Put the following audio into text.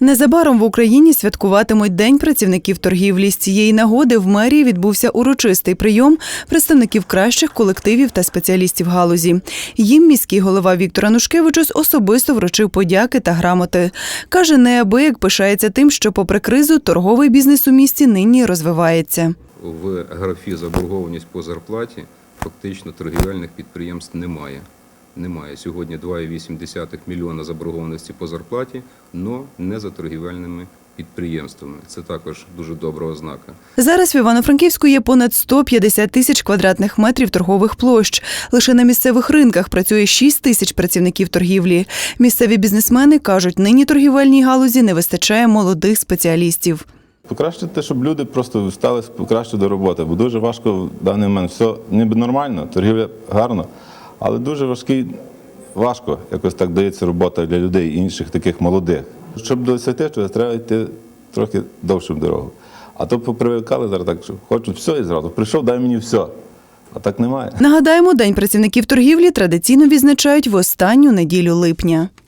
Незабаром в Україні святкуватимуть День працівників торгівлі. З цієї нагоди в мерії відбувся урочистий прийом представників кращих колективів та спеціалістів галузі. Їм міський голова Віктор Анушкевичус особисто вручив подяки та грамоти. Каже, неабияк пишається тим, що, попри кризу, торговий бізнес у місті нині розвивається. в графі заборгованість по зарплаті фактично торгівельних підприємств немає. Немає. Сьогодні 2,8 мільйона заборгованості по зарплаті, але не за торгівельними підприємствами. Це також дуже добра ознака. Зараз в Івано-Франківську є понад 150 тисяч квадратних метрів торгових площ. Лише на місцевих ринках працює 6 тисяч працівників торгівлі. Місцеві бізнесмени кажуть, нині торгівельній галузі не вистачає молодих спеціалістів. Покращити, щоб люди просто стали покраще до роботи, бо дуже важко в даний момент. Все ніби нормально, торгівля гарно, але дуже важкий, важко якось так дається робота для людей інших таких молодих. Щоб досягти що треба йти трохи довшу дорогу. А то попривикали зараз так, що хочуть все і зразу. Прийшов, дай мені все. А так немає. Нагадаємо, День працівників торгівлі традиційно відзначають в останню неділю липня.